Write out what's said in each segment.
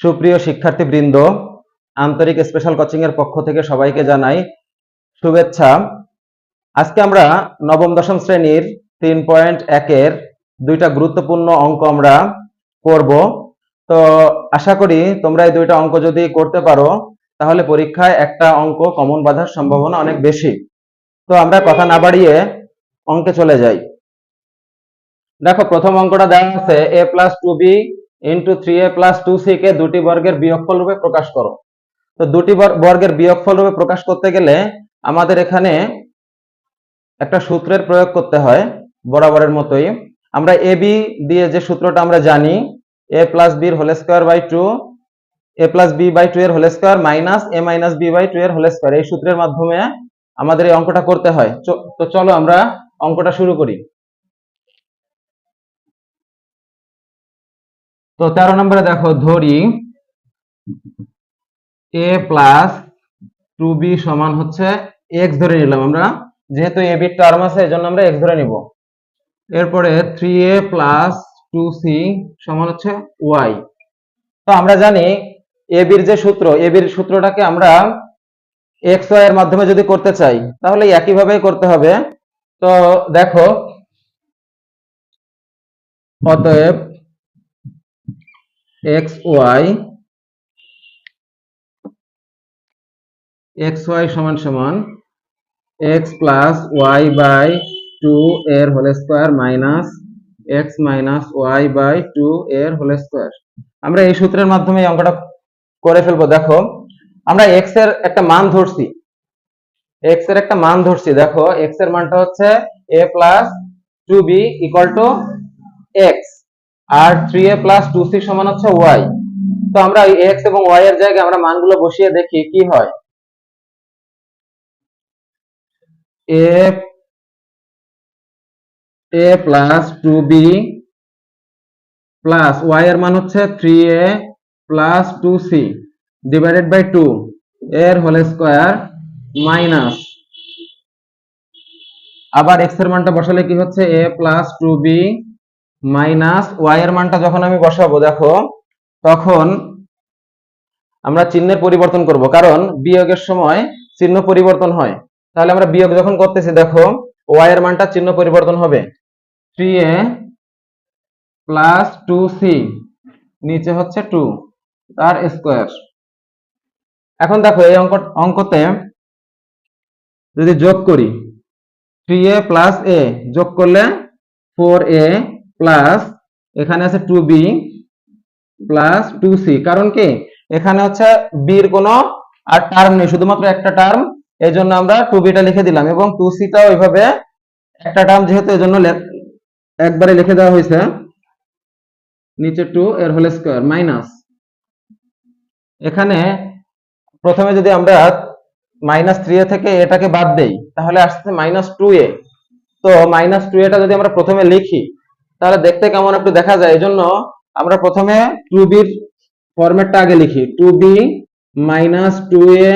সুপ্রিয় শিক্ষার্থীবৃন্দ, আন্তরিক স্পেশাল কোচিং এর পক্ষ থেকে সবাইকে জানাই শুভেচ্ছা। আজকে আমরা নবম, দশম শ্রেণির তিন পয়েন্ট একের দুইটা গুরুত্বপূর্ণ অঙ্ক আমরা করব। তো আশা করি তোমরা এই দুইটা অঙ্ক যদি করতে পারো, তাহলে পরীক্ষায় একটা অঙ্ক কমন বাঁধার সম্ভাবনা অনেক বেশি। তো আমরা কথা না বাড়িয়ে অঙ্কে চলে যাই। দেখো, প্রথম অঙ্কটা দেওয়া আছে A plus two B into three A plus two C কে দুটি বর্গের বিয়োগফল রূপে প্রকাশ করো। তো দুটি বর্গের বিয়োগফল রূপে প্রকাশ করতে গেলে আমাদের এখানে একটা সূত্রের প্রয়োগ করতে হয় বরাবরের মতোই। আমরা এ বি দিয়ে যে সূত্রটা আমরা জানি এ প্লাস বির whole square by two A plus B by two এর whole square minus A minus B by two এর হোল স্কোয়ার এই সূত্রের মাধ্যমে আমাদের এই অঙ্কটা করতে হয়। তো চলো আমরা অঙ্কটা শুরু করি। তো তেরো নম্বরে দেখো, ধরি এ প্লাস টু বি সমান হচ্ছে এক্স ধরে নিলাম আমরা। যেহেতু এ বির টার্ম আছে এই জন্য আমরা এক্স ধরে নিব। এরপরে three A plus two C সমান হচ্ছে ওয়াই তো আমরা জানি এ বির যে সূত্র এ বির সূত্রটাকে আমরা এক্স ওয়াই এর মাধ্যমে যদি করতে চাই, তাহলে একইভাবেই করতে হবে। তো দেখো, অতএব এক্স ওয়াই এক্স ওয়াই সমান সমান X plus Y by two এর whole square minus X minus Y by two এর হোল স্কোয়ার আমরা এই সূত্রের মাধ্যমে অঙ্কটা করে ফেলব। দেখো, আমরা এক্সের একটা মান ধরছি। এক্সের একটা মান ধরছি। দেখো এক্সের মানটা হচ্ছে A plus two B equal to X R three A plus two C সমান হচ্ছে ওয়াই তো আমরা এক্স এবং ওয়াই এর জায়গায় আমরা মানগুলো বসিয়ে দেখি, কি হয়? A A plus two B plus Y এর মান হচ্ছে three A plus two C divided by two এর হোল স্কোয়ার মাইনাস আবার এক্সের মানটা বসালে কি হচ্ছে? A plus two B minus Y এর মানটা যখন আমি বসাবো, দেখো, তখন আমরা চিহ্নের পরিবর্তন করব। কারণ বিয়োগের সময় চিহ্ন পরিবর্তন হয়। তাহলে আমরা বিয়োগ যখন করতেছি, দেখো ওয়াই এর মানটা চিহ্ন পরিবর্তন হবে। Three A plus two C নিচে হচ্ছে টু তার স্কোয়ার এখন দেখো, এই অঙ্ক অঙ্কতে যদি যোগ করি থ্রি এ প্লাস এ যোগ করলে ফোর এ প্লাস এখানে আছে two B plus two C কারণ কি? এখানে হচ্ছে বির কোনো আর টার্ম নেই, শুধুমাত্র একটা টার্ম এই জন্য আমরা টু বিটা লিখে দিলাম এবং টু সিটাও ওইভাবে একটা টার্ম যেহেতু এই জন্য একবারে লিখে দেওয়া হয়েছে। নিচে টু এর হোল স্কোয়ার মাইনাস এখানে প্রথমে যদি আমরা মাইনাস থ্রি এ থেকে এটাকে বাদ দেই, তাহলে আসছে মাইনাস টু এ তো মাইনাস টু এটা যদি আমরা প্রথমে লিখি তাহলে দেখতে কেমন একটু দেখা যায় এই জন্য আমরা প্রথমে টু বির ফরম্যাটটা আগে লিখি। Two B minus two A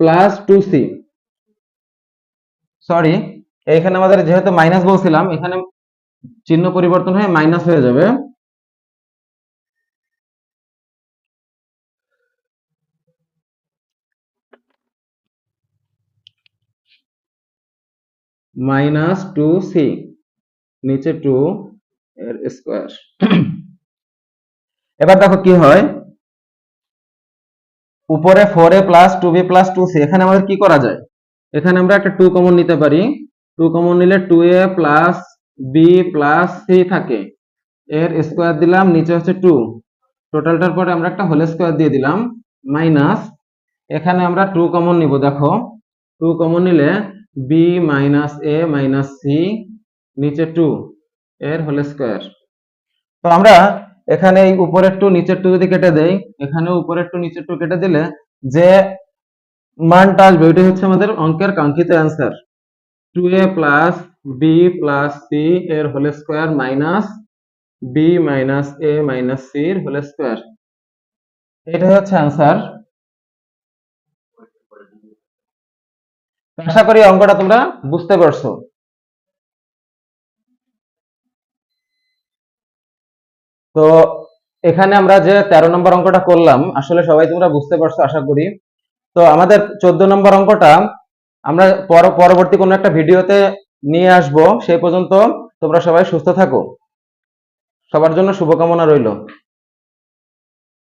plus two C sorry এখানে আমাদের যেহেতু মাইনাস বলছিলাম, এখানে চিহ্ন পরিবর্তন হয়ে মাইনাস হয়ে যাবে। মাইনাস টু সি নিচে টু এর স্কোয়ার এবার দেখো কি হয়? উপরে four A plus two B plus two C এখানে আমাদের কি করা যায়? এখানে আমরা একটা টু কমন নিতে পারি। টু কমন নিলে two A plus B plus C থাকে। এর স্কোয়ার দিলাম, নিচে হচ্ছে টু টোটালটার পরে আমরা একটা হোল স্কোয়ার দিয়ে দিলাম মাইনাস এখানে আমরা টু কমন নিব, দেখো। টু কমন নিলে B minus A minus C নিচে টু এর হোল স্কোয়ার তো আমরা এখানে এই উপরের টু, নিচের টু যদি কেটে দেই এখানে উপরের টু, নিচের টু কেটে দিলে যে মানটা আসবে, ওইটাই হচ্ছে আমাদের অঙ্কের কাঙ্ক্ষিত answer two A plus B plus C এর whole square minus B minus A minus C এর হোল স্কোয়ার এটাই হচ্ছে অ্যান্সার আশা করি অঙ্কটা তোমরা বুঝতে পারছ। তো এখানে আমরা যে তেরো নম্বর অঙ্কটা করলাম, আসলে সবাই তোমরা বুঝতে পারছ, আশা করি। তো আমাদের চোদ্দ নম্বর অঙ্কটা আমরা পর- পরবর্তী কোনো একটা ভিডিওতে নিয়ে আসব। সেই পর্যন্ত তোমরা সবাই সুস্থ থাকো। সবার জন্য শুভকামনা রইল।